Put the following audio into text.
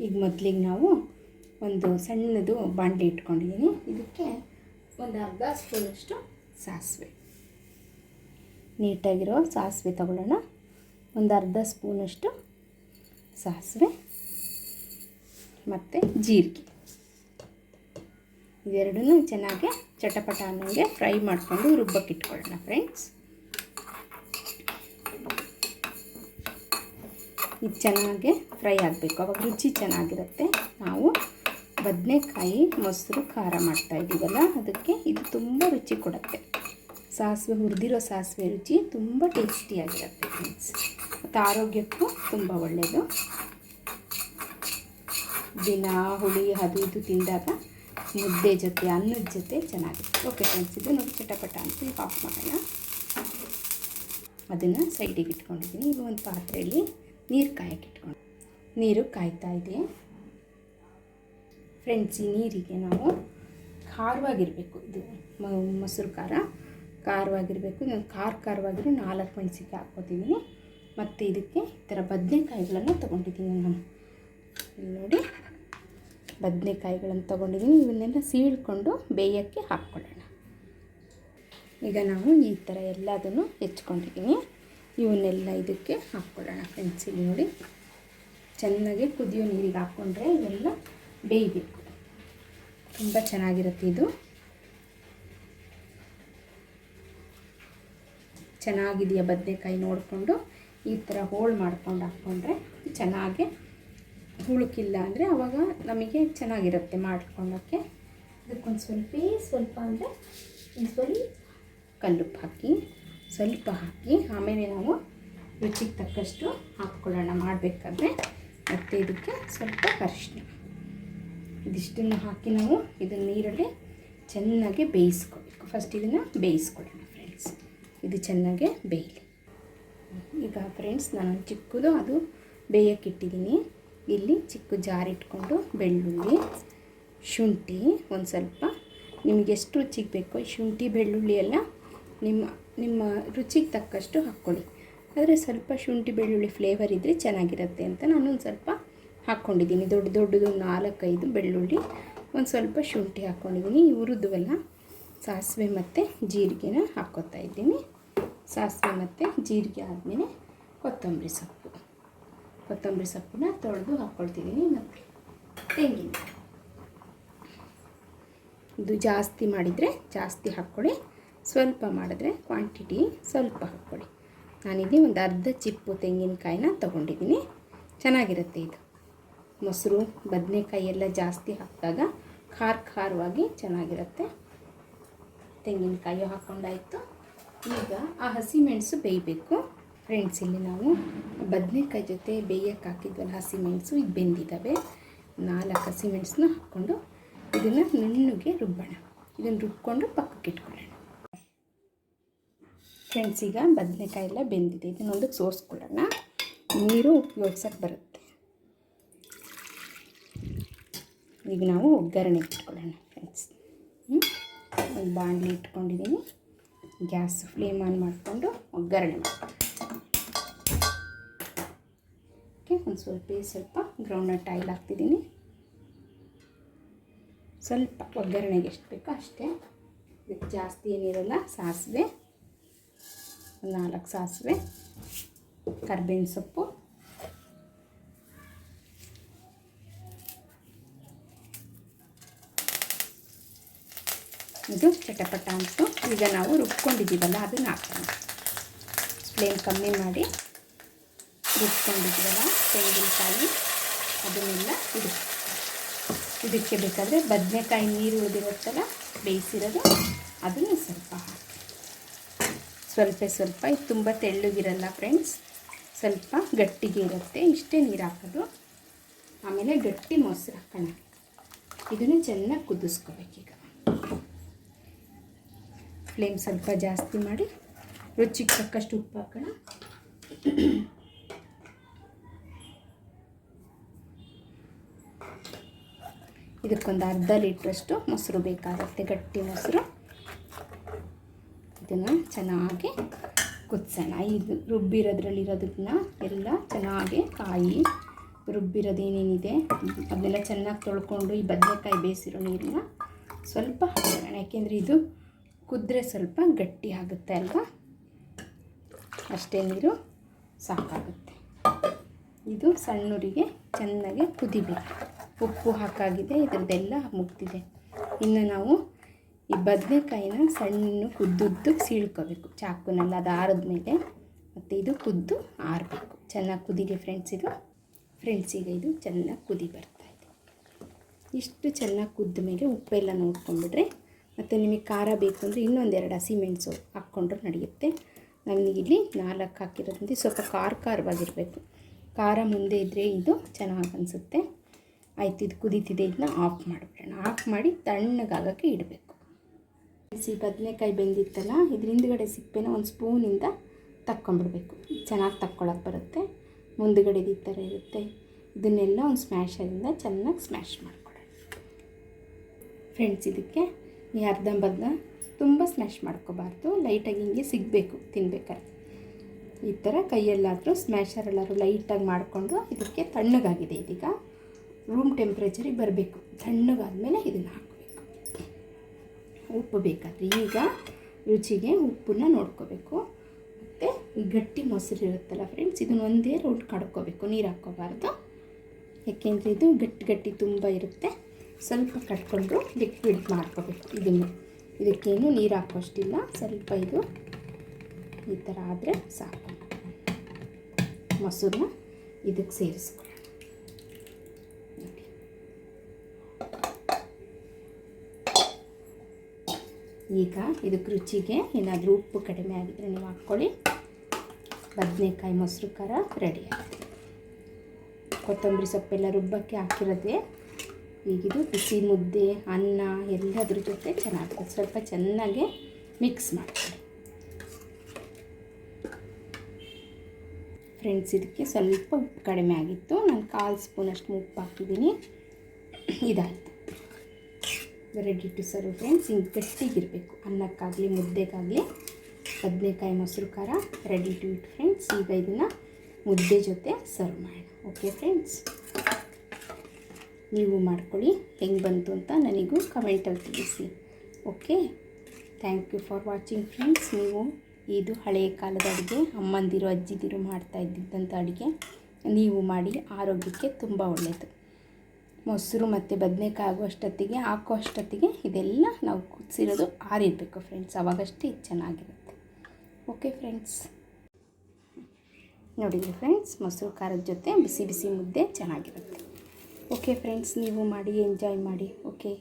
ಈಗ ಮೊದಲಿಗೆ ನಾವು ಒಂದು ಸಣ್ಣದು ಬಾಣಲೆ ಇಟ್ಕೊಂಡಿದ್ದೀನಿ ಇದಕ್ಕೆ ಒಂದು ಅರ್ಧ ಸ್ಪೂನಷ್ಟು ಸಾಸಿವೆ. ನೀಟಾಗಿರೋ ಸಾಸಿವೆ ತಗೊಳ್ಳೋಣ. ಒಂದು ಅರ್ಧ ಸ್ಪೂನಷ್ಟು ಸಾಸಿವೆ ಮತ್ತು ಜೀರಿಗೆ. ಇವೆರಡನ್ನೂ ಚೆನ್ನಾಗಿ ಚಟಪಟ ಅನ್ನೋಂಗೆ ಫ್ರೈ ಮಾಡಿಕೊಂಡು ರುಬ್ಬಕ್ಕೆ ಇಟ್ಕೊಳ್ಳೋಣ ಫ್ರೆಂಡ್ಸ್ ಇದು ಚೆನ್ನಾಗಿ ಫ್ರೈ ಆಗಬೇಕು. ಅವಾಗ ರುಚಿ ಚೆನ್ನಾಗಿರುತ್ತೆ. ನಾವು ಬದನೆಕಾಯಿ, ಮೊಸರು, ಖಾರ ಮಾಡ್ತಾ ಇದ್ದೀವಲ್ಲ, ಅದಕ್ಕೆ ಇದು ತುಂಬ ರುಚಿ ಕೊಡುತ್ತೆ. ಸಾಸಿವೆ, ಹುರಿದಿರೋ ಸಾಸಿವೆ ರುಚಿ ತುಂಬ ಟೇಸ್ಟಿಯಾಗಿರುತ್ತೆ ಫ್ರೆಂಡ್ಸ್. ಮತ್ತು ಆರೋಗ್ಯಕ್ಕೂ ತುಂಬ ಒಳ್ಳೆಯದು ದಿನ, ಹುಳಿ, ಅದು ಇದು ತಿಂದಾಗ ಮುದ್ದೆ ಜೊತೆ, ಅನ್ನದ ಜೊತೆ ಚೆನ್ನಾಗಿರುತ್ತೆ. ಓಕೆ ಫ್ರೆಂಡ್ಸ್, ಇದು ನೋಡಿ ಚಟಪಟ ಅಂತ ಆಫ್ ಮಾಡೋಣ. ಅದನ್ನು ಸೈಡಿಗೆ ಇಟ್ಕೊಂಡಿದ್ದೀನಿ. ಈಗ ಒಂದು ಪಾತ್ರೆಯಲ್ಲಿ ನೀರು ಕಾಯಕ್ಕೆ ಇಟ್ಕೊಂಡು ನೀರು ಕಾಯ್ತಾ ಇದೆ ಫ್ರೆಂಡ್ಸ್ ಈ ನೀರಿಗೆ ನಾವು ಖಾರವಾಗಿರಬೇಕು. ಇದು ಮೊಸರು ಖಾರ ಖಾರವಾಗಿರಬೇಕು. ನಾನು ಖಾರ ಖಾರವಾಗಿರೋ ನಾಲ್ಕು ಮೆಣಸಿಗೆ ಹಾಕ್ಕೋತಿದ್ದೀನಿ ಮತ್ತು ಇದಕ್ಕೆ ಈ ಥರ ಬದನೆಕಾಯಿಗಳನ್ನು ತೊಗೊಂಡಿದ್ದೀನಿ ನಾನು. ನೋಡಿ, ಬದನೆಕಾಯಿಗಳನ್ನು ತೊಗೊಂಡಿದ್ದೀನಿ. ಇವನ್ನೆಲ್ಲ ಸೀಳ್ಕೊಂಡು ಬೇಯೋಕ್ಕೆ ಹಾಕ್ಕೊಳ್ಳೋಣ. ಈಗ ನಾವು ಈ ಥರ ಎಲ್ಲದನ್ನು ಹೆಚ್ಕೊಂಡಿದ್ದೀನಿ. ಇವನ್ನೆಲ್ಲ ಇದಕ್ಕೆ ಹಾಕ್ಕೊಳ್ಳೋಣ ಫ್ರೆಂಡ್ಸ್ ನೋಡಿ. ಚೆನ್ನಾಗಿ ಕುದಿಯೋ ನೀರಿಗೆ ಹಾಕ್ಕೊಂಡ್ರೆ ಇವೆಲ್ಲ ಬೇಯಬೇಕು. ತುಂಬ ಚೆನ್ನಾಗಿರುತ್ತೆ ಇದು. ಚೆನ್ನಾಗಿದೆಯಾ ಬದನೆಕಾಯಿ ನೋಡಿಕೊಂಡು ಈ ಥರ ಹೋಳು ಮಾಡ್ಕೊಂಡು ಹಾಕ್ಕೊಂಡ್ರೆ ಚೆನ್ನಾಗಿ ಹುಳುಕಿಲ್ಲ ಅಂದರೆ ಆವಾಗ ನಮಗೆ ಚೆನ್ನಾಗಿರುತ್ತೆ ಮಾಡ್ಕೊಳ್ಳೋಕ್ಕೆ. ಅದಕ್ಕೊಂದು ಸ್ವಲ್ಪ ಸ್ವಲ್ಪ ಅಂದರೆ ಒಂದು ಸ್ವಲ್ಪ ಕಲ್ಲುಪ್ಪು ಹಾಕಿ ಸ್ವಲ್ಪ ಹಾಕಿ ಆಮೇಲೆ ನಾವು ರುಚಿಗೆ ತಕ್ಕಷ್ಟು ಹಾಕ್ಕೊಳ್ಳೋಣ ಮಾಡಬೇಕಾದ್ರೆ. ಮತ್ತು ಇದಕ್ಕೆ ಸ್ವಲ್ಪ ಅರಿಶಿನ ಇದಿಷ್ಟನ್ನು ಹಾಕಿ ನಾವು ಇದನ್ನ ನೀರಲ್ಲಿ ಚೆನ್ನಾಗಿ ಬೇಯಿಸ್ಕೊಬೇಕು ಫಸ್ಟ್ ಇದನ್ನು ಬೇಯಿಸ್ಕೊಳ್ಳೋಣ ಫ್ರೆಂಡ್ಸ್ ಇದು ಚೆನ್ನಾಗೆ ಬೇಯಲಿ. ಈಗ ಫ್ರೆಂಡ್ಸ್ ನಾನು ಚಿಕ್ಕದು ಅದು ಬೇಯಕ್ಕೆ ಇಟ್ಟಿದ್ದೀನಿ. ಇಲ್ಲಿ ಚಿಕ್ಕ ಜಾರಿಟ್ಕೊಂಡು ಬೆಳ್ಳುಳ್ಳಿ, ಶುಂಠಿ ಒಂದು ಸ್ವಲ್ಪ. ನಿಮಗೆ ಎಷ್ಟು ರುಚಿಗೆ ಬೇಕೋ ಶುಂಠಿ, ಬೆಳ್ಳುಳ್ಳಿ ಎಲ್ಲ ನಿಮ್ಮ ನಿಮ್ಮ ರುಚಿಗೆ ತಕ್ಕಷ್ಟು ಹಾಕ್ಕೊಳ್ಳಿ. ಆದರೆ ಸ್ವಲ್ಪ ಶುಂಠಿ ಬೆಳ್ಳುಳ್ಳಿ ಫ್ಲೇವರ್ ಇದ್ದರೆ ಚೆನ್ನಾಗಿರುತ್ತೆ ಅಂತ ನಾನು ಒಂದು ಸ್ವಲ್ಪ ಹಾಕ್ಕೊಂಡಿದ್ದೀನಿ. ದೊಡ್ಡ ದೊಡ್ಡದು ನಾಲ್ಕೈದು ಬೆಳ್ಳುಳ್ಳಿ, ಒಂದು ಸ್ವಲ್ಪ ಶುಂಠಿ ಹಾಕ್ಕೊಂಡಿದ್ದೀನಿ. ಹುರಿದುವೆಲ್ಲ ಸಾಸಿವೆ ಮತ್ತು ಜೀರಿಗೆನ ಹಾಕ್ಕೊತಾ ಇದ್ದೀನಿ. ಸಾಸಿವೆ ಮತ್ತು ಜೀರಿಗೆ ಆದಮೇಲೆ ಕೊತ್ತಂಬರಿ ಸೊಪ್ಪು. ಕೊತ್ತಂಬರಿ ಸೊಪ್ಪನ್ನ ತೊಳೆದು ಹಾಕ್ಕೊಳ್ತಿದ್ದೀನಿ. ಮತ್ತು ತೆಂಗಿನ. ಇದು ಜಾಸ್ತಿ ಮಾಡಿದರೆ ಜಾಸ್ತಿ ಹಾಕ್ಕೊಳ್ಳಿ. ಸ್ವಲ್ಪ ಮಾಡಿದ್ರೆ ಕ್ವಾಂಟಿಟಿ ಸ್ವಲ್ಪ ಹಾಕ್ಕೊಳ್ಳಿ. ನಾನಿಲ್ಲಿ ಒಂದು ಅರ್ಧ ಚಿಪ್ಪು ತೆಂಗಿನಕಾಯಿನ ತೊಗೊಂಡಿದ್ದೀನಿ. ಚೆನ್ನಾಗಿರುತ್ತೆ ಇದು. ಮೊಸರು, ಬದನೆಕಾಯಿ ಎಲ್ಲ ಜಾಸ್ತಿ ಹಾಕಿದಾಗ ಖಾರ ಖಾರವಾಗಿ ಚೆನ್ನಾಗಿರುತ್ತೆ. ತೆಂಗಿನಕಾಯಿ ಹಾಕ್ಕೊಂಡಾಯಿತು. ಈಗ ಆ ಹಸಿಮೆಣಸು ಬೇಯಬೇಕು. ಫ್ರೆಂಡ್ಸ್ ಇಲ್ಲಿ ನಾವು ಬದನೆಕಾಯಿ ಜೊತೆ ಬೇಯಕ್ಕೆ ಹಾಕಿದ್ವಲ್ಲ ಹಸಿಮೆಣಸು, ಇದು ಬೆಂದಿದ್ದಾವೆ. ನಾಲ್ಕು ಹಸಿಮೆಣಸನ್ನ ಹಾಕ್ಕೊಂಡು ಇದನ್ನು ನುಣ್ಣಗೆ ರುಬ್ಬೋಣ. ಇದನ್ನು ರುಬ್ಕೊಂಡು ಪಕ್ಕಕ್ಕೆ ಇಟ್ಕೊಳ್ಳೋಣ. ಫ್ರೆಂಡ್ಸ್, ಈಗ ಬದನೆಕಾಯಿ ಎಲ್ಲ ಬೆಂದಿದೆ. ಇದನ್ನೊಂದು ಸೋಸ್ಕೊಳ್ಳೋಣ. ನೀರು ಉಪಯೋಗ್ಸಕ್ಕೆ ಬರುತ್ತೆ. ಈಗ ನಾವು ಒಗ್ಗರಣೆ ಇಟ್ಕೊಳ್ಳೋಣ ಫ್ರೆಂಡ್ಸ್. ಒಂದು ಬಾಣಲಿ ಇಟ್ಕೊಂಡಿದ್ದೀನಿ. ಗ್ಯಾಸ್ ಫ್ಲೇಮ್ ಆನ್ ಮಾಡಿಕೊಂಡು ಒಗ್ಗರಣೆ ಓಕೆ, ಒಂದು ಸ್ವಲ್ಪ ಸ್ವಲ್ಪ ಗ್ರೌಂಡ್ನಟ್ ಆಯಿಲ್ ಹಾಕ್ತಿದ್ದೀನಿ. ಸ್ವಲ್ಪ ಒಗ್ಗರಣೆಗೆ ಎಷ್ಟು ಬೇಕೋ ಅಷ್ಟೇ. ಜಾಸ್ತಿ ಏನಿರಲ್ಲ, ಸಾಸಿವೆ. ನಾಲ್ಕು ಸಾಸಿವೆ, ಕರ್ಬೇವಿನ ಸೊಪ್ಪು, ಇದು ಚಟಪಟ ಅಂತು ಈಗ ನಾವು ರುಬ್ಕೊಂಡಿದ್ದೀವಲ್ಲ, ಅದನ್ನು ಹಾಕೋಣ. ಫ್ಲೇಮ್ ಕಮ್ಮಿ ಮಾಡಿ ರುಬ್ಕೊಂಡಿದ್ದೀವಲ್ಲ, ತೆಂಗಿನಕಾಯಿ, ಅದನ್ನೆಲ್ಲ ಇದು ಇದಕ್ಕೆ ಬೇಕಾದರೆ ಬದನೆಕಾಯಿ ನೀರು ಉಳಿದಿರುತ್ತಲ್ಲ, ಬೇಯಿಸಿರೋದು, ಅದನ್ನು ಸ್ವಲ್ಪ ಸ್ವಲ್ಪ ಸ್ವಲ್ಪ, ಇದು ತುಂಬ ತೆಳ್ಳಗಿರಲ್ಲ ಫ್ರೆಂಡ್ಸ್ ಸ್ವಲ್ಪ ಗಟ್ಟಿಗೆ ಇರುತ್ತೆ, ಇಷ್ಟೇ ನೀರು ಹಾಕೋದು. ಆಮೇಲೆ ಗಟ್ಟಿ ಮೊಸರು ಹಾಕೋಣ. ಇದನ್ನು ಚೆನ್ನಾಗಿ ಕುದಿಸ್ಕೋಬೇಕೀಗ ಫ್ಲೇಮ್ ಸ್ವಲ್ಪ ಜಾಸ್ತಿ ಮಾಡಿ, ರುಚಿಗೆ ತಕ್ಕಷ್ಟು ಉಪ್ಪು ಹಾಕೋಣ. ಇದಕ್ಕೊಂದು ಅರ್ಧ ಲೀಟ್ರಷ್ಟು ಮೊಸರು ಬೇಕಾಗುತ್ತೆ, ಗಟ್ಟಿ ಮೊಸರು. ಇದನ್ನು ಚೆನ್ನಾಗಿ ಕುದಿಸೋಣ. ಇದು ರುಬ್ಬಿರೋದ್ರಲ್ಲಿರೋದನ್ನ ಎಲ್ಲ ಚೆನ್ನಾಗಿ ಕಾಯಿ ರುಬ್ಬಿರೋದೇನೇನಿದೆ, ಅದನ್ನೆಲ್ಲ ಚೆನ್ನಾಗಿ ತೊಳ್ಕೊಂಡು ಈ ಬದನೆಕಾಯಿ ಬೇಯಿಸಿರೋ ನೀರನ್ನ ಸ್ವಲ್ಪ ಹಾಕೋಣ. ಯಾಕೆಂದರೆ ಇದು ಕುದ್ರೆ ಸ್ವಲ್ಪ ಗಟ್ಟಿ ಆಗುತ್ತೆ ಅಲ್ವಾ? ಅಷ್ಟೇ ನೀರು ಸಾಕಾಗುತ್ತೆ. ಇದು ಸಣ್ಣೂರಿಗೆ ಚೆನ್ನಾಗಿ ಕುದಿಬೇಕು. ಉಪ್ಪು ಹಾಕಾಗಿದೆ, ಇದರದ್ದೆಲ್ಲ ಮುಗ್ದಿದೆ. ಇನ್ನು ನಾವು ಈ ಬದನೆಕಾಯಿನ ಸಣ್ಣ ಕುದ್ದುದ್ದು ಸೀಳ್ಕೋಬೇಕು. ಚಾಕುನಲ್ಲಿ ಅದು ಆರಿದ್ಮೇಲೆ ಮತ್ತು ಇದು ಕುದ್ದು ಆರಬೇಕು. ಚೆನ್ನಾಗಿ ಕುದಿಲಿ ಫ್ರೆಂಡ್ಸ್ ಇದು. ಫ್ರೆಂಡ್ಸ್ ಈಗ ಇದು ಚೆನ್ನಾಗಿ ಕುದಿ ಬರ್ತಾ ಇದೆ. ಇಷ್ಟು ಚೆನ್ನಾಗಿ ಕುದ್ದ ಮೇಲೆ ಉಪ್ಪೆಲ್ಲ ನೋಡ್ಕೊಂಡ್ಬಿಟ್ರೆ ಮತ್ತು ನಿಮಗೆ ಖಾರ ಬೇಕು ಅಂದರೆ ಇನ್ನೊಂದೆರಡು ಹಸಿಮೆಣಸು ಹಾಕ್ಕೊಂಡ್ರೆ ನಡೆಯುತ್ತೆ. ಇಲ್ಲಿ ನಾಲ್ಕು ಹಾಕಿರೋದ್ರಿಂದ ಸ್ವಲ್ಪ ಖಾರ ಖಾರವಾಗಿರಬೇಕು. ಖಾರ ಮುಂದೆ ಇದ್ದರೆ ಇದು ಚೆನ್ನಾಗಿ ಅನಿಸುತ್ತೆ. ಆಯ್ತು, ಇದು ಕುದೀತಿದೆ, ಇದನ್ನ ಆಫ್ ಮಾಡಿಬಿಡೋಣ. ಆಫ್ ಮಾಡಿ ತಣ್ಣಗಾಗೋಕ್ಕೆ ಇಡಬೇಕು. ಬಿಸಿ ಬದನೆಕಾಯಿ ಬೆಂದಿತ್ತಲ್ಲ, ಇದ್ರ ಹಿಂದ್ಗಡೆ ಸಿಪ್ಪೆನ ಒಂದು ಸ್ಪೂನಿಂದ ತಕ್ಕೊಂಬಿಡ್ಬೇಕು ಚೆನ್ನಾಗಿ ತಕ್ಕೊಳಕ್ಕೆ ಬರುತ್ತೆ. ಮುಂದುಗಡೆದು ಈ ಥರ ಇರುತ್ತೆ. ಇದನ್ನೆಲ್ಲ ಒಂದು ಸ್ಮ್ಯಾಶರಿಂದ ಚೆನ್ನಾಗಿ ಸ್ಮ್ಯಾಶ್ ಮಾಡ್ಕೊಳ್ಳೋಣ ಫ್ರೆಂಡ್ಸ್ ಇದಕ್ಕೆ ಈ ಅರ್ಧಂಬರ್ಧ ತುಂಬ ಸ್ಮ್ಯಾಶ್ ಮಾಡ್ಕೋಬಾರ್ದು. ಲೈಟಾಗಿ ಹಿಂಗೆ ಸಿಗಬೇಕು, ತಿನ್ಬೇಕಾದ್ರೆ. ಈ ಥರ ಕೈಯಲ್ಲಾದರೂ ಸ್ಮ್ಯಾಶರಲ್ಲಾದ್ರೂ ಲೈಟಾಗಿ ಮಾಡಿಕೊಂಡು ಇದಕ್ಕೆ ತಣ್ಣಗಾಗಿದೆ ಇದೀಗ. ರೂಮ್ ಟೆಂಪ್ರೇಚರಿಗೆ ಬರಬೇಕು. ತಣ್ಣಗಾದ್ಮೇಲೆ ಇದನ್ನು ಹಾಕಬೇಕು ಉಪ್ಪು ಬೇಕಾದರೆ ಈಗ ರುಚಿಗೆ ಉಪ್ಪನ್ನ ನೋಡ್ಕೋಬೇಕು. ಮತ್ತು ಗಟ್ಟಿ ಮೊಸರು ಇರುತ್ತಲ್ಲ ಫ್ರೆಂಡ್ಸ್ ಇದನ್ನ ಒಂದೇ ರೌಂಡ್ ಕಡ್ಕೋಬೇಕು, ನೀರು ಹಾಕ್ಕೋಬಾರ್ದು. ಯಾಕೆಂದರೆ ಇದು ಗಟ್ಟಿ ಗಟ್ಟಿ ತುಂಬ ಇರುತ್ತೆ. ಸ್ವಲ್ಪ ಕಟ್ಕೊಂಡು ಲಿಕ್ವಿಡ್ ಮಾಡ್ಕೋಬೇಕು ಇದನ್ನು. ಇದಕ್ಕೇನು ನೀರು ಹಾಕೋಷ್ಟಿಲ್ಲ. ಸ್ವಲ್ಪ ಇದು ಈ ಥರ ಆದರೆ ಸಾಕು. ಮೊಸರನ್ನ ಇದಕ್ಕೆ ಸೇರಿಸ್ಕೊಳ್ಳೋಣ ನೋಡಿ. ಈಗ ಇದಕ್ಕೆ ರುಚಿಗೆ ಏನಾದರೂ ಉಪ್ಪು ಕಡಿಮೆ ಆಗಿದ್ರೆ ನೀವು ಹಾಕ್ಕೊಳ್ಳಿ. ಬದನೆಕಾಯಿ ಮೊಸರು ಖಾರ ರೆಡಿ ಆಗುತ್ತೆ ಕೊತ್ತಂಬರಿ ಸೊಪ್ಪೆಲ್ಲ ರುಬ್ಬಕ್ಕೆ ಹಾಕಿರೋದೆ. ಈಗಿದು ಬಿಸಿ ಮುದ್ದೆ, ಅನ್ನ, ಎಲ್ಲದ್ರ ಜೊತೆ ಚೆನ್ನಾಗಿ ಸ್ವಲ್ಪ ಚೆನ್ನಾಗಿ ಮಿಕ್ಸ್ ಮಾಡ್ಕೊಳ್ಳಿ. ಫ್ರೆಂಡ್ಸ್ ಇದಕ್ಕೆ ಸ್ವಲ್ಪ ಉಪ್ಪು ಕಡಿಮೆ ಆಗಿತ್ತು. ನಾನು ಕಾಲು ಸ್ಪೂನಷ್ಟು ಉಪ್ಪು ಹಾಕಿದ್ದೀನಿ. ಇದಾಯಿತು. ರೆಡಿ ಟು ಸರ್ವ್ ಫ್ರೆಂಡ್ಸ್ ಹಿಂಗೆ ಗಟ್ಟಿಗಿರಬೇಕು. ಅನ್ನಕ್ಕಾಗಲಿ, ಮುದ್ದೆಗಾಗಲಿ, ಬದನೆಕಾಯಿ ಮೊಸರು ಖಾರ ರೆಡಿ ಟು ಇಟ್ ಫ್ರೆಂಡ್ಸ್ ಈಗ ಇದನ್ನು ಮುದ್ದೆ ಜೊತೆ ಸರ್ವ್ ಮಾಡೋಣ. ಓಕೆ ಫ್ರೆಂಡ್ಸ್ ನೀವು ಮಾಡ್ಕೊಳ್ಳಿ. ಹೆಂಗೆ ಬಂತು ಅಂತ ನನಗೂ ಕಮೆಂಟಲ್ಲಿ ತಿಳಿಸಿ. Okay thank you for watching friends ನೀವು ಇದು ಹಳೆಯ ಕಾಲದ ಅಡುಗೆ, ಅಮ್ಮಂದಿರು, ಅಜ್ಜಿದಿರು ಮಾಡ್ತಾ ಇದ್ದಿದ್ದಂಥ ಅಡುಗೆ, ನೀವು ಮಾಡಿ ಆರೋಗ್ಯಕ್ಕೆ ತುಂಬ ಒಳ್ಳೆಯದು ಮೊಸರು ಮತ್ತು ಬದನೇಕಾಯಿ ಆಗೋ ಅಷ್ಟೊತ್ತಿಗೆ ಹಾಕೋ ಇದೆಲ್ಲ ನಾವು ಕುದಿಸಿರೋದು ಆರಿರಬೇಕು ಫ್ರೆಂಡ್ಸ್ ಅವಾಗಷ್ಟೇ ಚೆನ್ನಾಗಿರುತ್ತೆ. ಓಕೆ ಫ್ರೆಂಡ್ಸ್ ನೋಡಿದ್ರಿ ಫ್ರೆಂಡ್ಸ್ ಮೊಸರು ಖಾರದ ಜೊತೆ ಬಿಸಿ ಬಿಸಿ ಮುದ್ದೆ ಚೆನ್ನಾಗಿರುತ್ತೆ. ಓಕೆ ಫ್ರೆಂಡ್ಸ್ ನೀವು ಮಾಡಿ ಎಂಜಾಯ್ ಮಾಡಿ ಓಕೆ